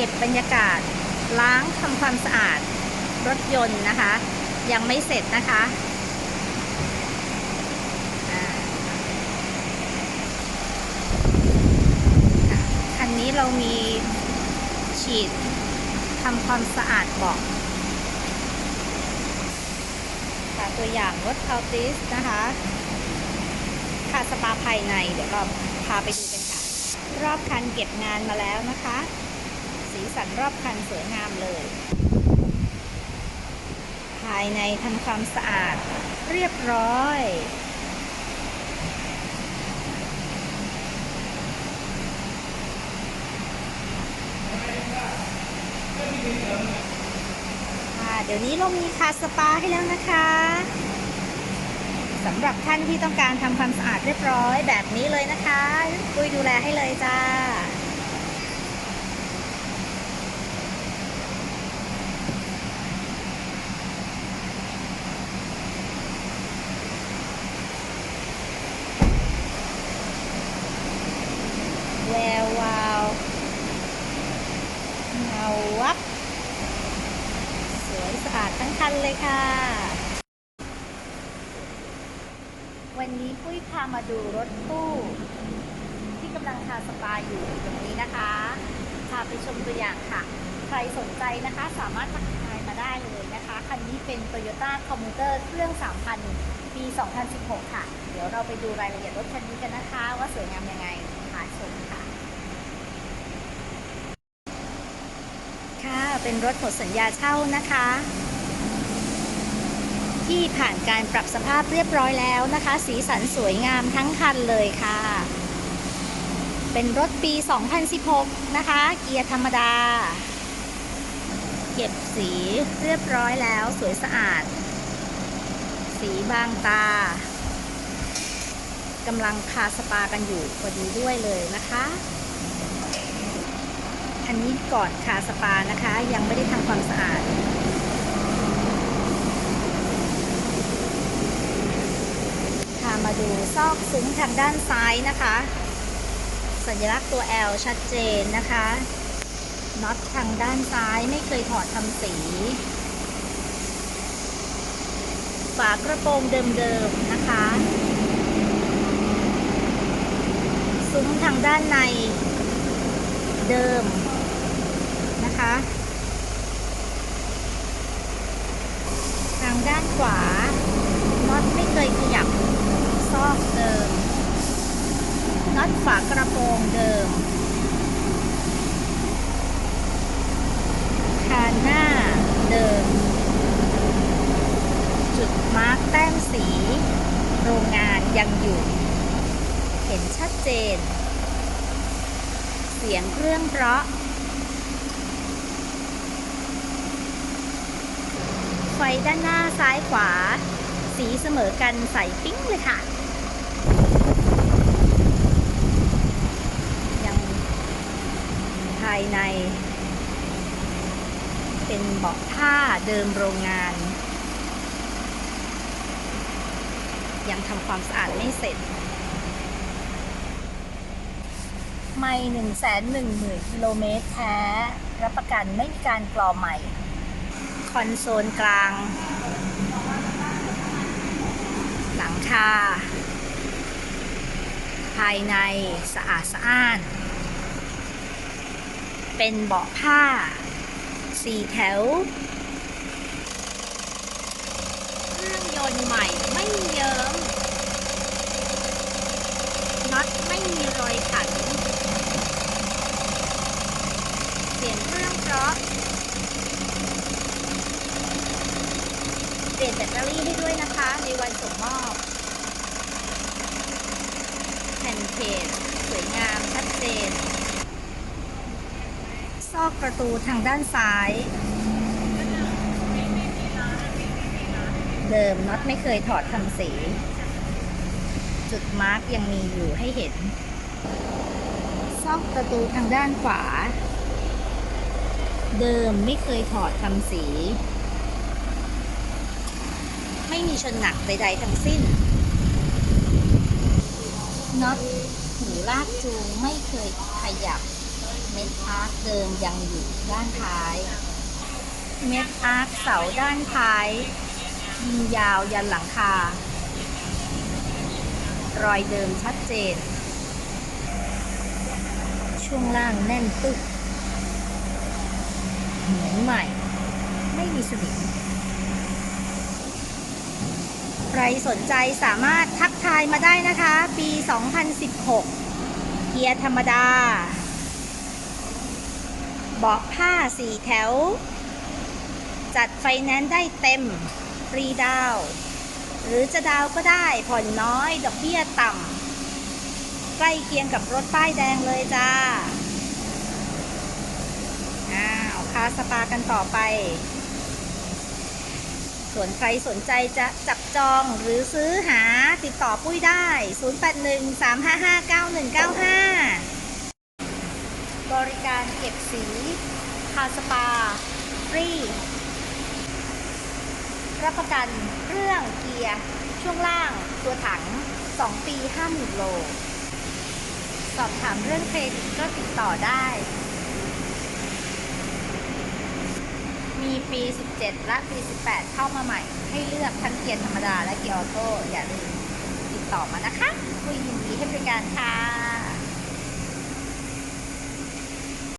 ก็บบรรยากาศล้างทำความสะอาดรถยนต์นะคะ ยังไม่เสร็จนะคะอ่าค่ะคันนี้เรามีฉีดทำความสะอาดเบาะค่ะตัวอย่างรถอัลติสนะคะค่ะ สปาภายในเดี๋ยวเราพาไปดูกันค่ะ รอบคันเก็บงานมาแล้วนะคะ สันรอบคันสวยงามเลย ภายในทำความสะอาดเรียบร้อยค่ะเดี๋ยวนี้เรามีคาสปาให้แล้วนะคะสำหรับท่านที่ต้องการทำความสะอาดเรียบร้อยแบบนี้เลยนะคะปุ้ยดูแลให้เลยจ้า แวววาวเงาวับ สวยสะอาดทั้ง คันเลยค่ะ วันนี้ปุ้ยพามาดูรถตู้ ที่กำลังทาสปาอยู่ตรงนี้นะคะ พาไปชมตัวอย่างค่ะ ใครสนใจนะคะสามารถทักทายมาได้เลยนะคะ คันนี้เป็น Toyota Commuter เครื่อง 3,000 ปี 2016 ค่ะ เดี๋ยวเราไปดูรายละเอียดรถคันนี้กันนะคะ ว่าสวยงามยังไงค่ะชมค่ะค่ะ เป็นรถหมดสัญญาเช่านะคะ ที่ผ่านการปรับสภาพเรียบร้อยแล้วนะคะ สีสันสวยงามทั้งคันเลยค่ะ เป็นรถปี 2016 นะคะ เกียร์ธรรมดา เก็บสีเรียบร้อยแล้วสวยสะอาด สีบางตากำลังคาสปากันอยู่พอดีด้วยเลยนะคะอันนี้ก่อนคาสปานะคะ ยังไม่ได้ทำความสะอาด พามา ดูซอกซุ้มทางด้านซ้ายนะคะ สัญลักษณ์ตัว L ชัดเจนนะคะน็อตทางด้านซ้ายไม่เคยถอดทำสี ฝากระโปรงเดิมๆนะคะ ซุ้มทางด้านในเดิมนะคะ ทางด้านขวาน็อตไม่เคยขยับ ซอกเดิมน็อตฝากระโปรงเดิมคานหน้าเดิม จุดมาร์กแต้มสี โรงงานยังอยู่ เห็นชัดเจน เสียงเครื่องเพราะ ไฟด้านหน้าซ้ายขวา สีเสมอกันใสปิ้งเลยค่ะ ยังภายใน เป็นเบาะ ผ้าเดิมโรงงาน ยังทำความสะอาดไม่เสร็จ ไม่หนึ่งแสนหนึ่งหมื่นกิโลเมตรแท้ รับประกันไม่มีการกรอใหม่ คอนโซลกลาง หลังคา ภายในสะอาดสะอ้าน เป็นเบาะผ้า สี่แถว เครื่องยนต์ใหม่ไม่เยิ้มน็อตไม่มีรอยขัน เสียงเครื่องเพราะเปลี่ยนแบตเตอรี่ให้ด้วยนะคะ ในวันส่งมอบแผ่นเพจสวยงามชัดเจน ซ อกประตูทางด้านซ้าย เดิมน็อตไม่เคยถอดทำสี จุดมาร์กยังมีอยู่ให้เห็น ซอกประตูทางด้านขวา เดิมไม่เคยถอดทำสี ไม่มีชนหนักใดๆทั้งสิ้นน็อตหูลากจูงไม่เคยขยับ ม็ดอาร์คเดิมยังอยู่ด้านท้าย เม็ดอาร์คเสาด้านท้ายยิงยาวยันหลังคา รอยเดิมชัดเจน ช่วงล่างแน่นตึกเหมือนใหม่ ไม่มีสนิมใครสนใจสามารถทักทายมาได้นะคะ ปี 2016 เกียร์ธรรมดา บาะผ้าสี่แถว จัดไฟแนนซ์ได้เต็มฟรีดาว หรือจะดาวก็ได้ผ่อนน้อย ดอกเบี้ยต่ำใกล้เคียงกับรถป้ายแดงเลยจ้าอ้าวคาสปากันต่อไป ส่วนใครสนใจจะจับจองหรือซื้อหาติดต่อปุ้ยได้ 0813559195 บริการเก็บสี คาสปา ฟรี รับประกันเครื่องเกียร์ ช่วงล่าง ตัวถัง 2 ปี 50,000 โล สอบถามเรื่องเครดิตก็ติดต่อได้ มีปี 17 และปี 18 เข้ามาใหม่ ให้เลือกทั้งเกียร์ธรรมดาและเกียร์ออโต้อย่าลืมติดต่อมานะคะ คุยยินดีให้บริการค่ะ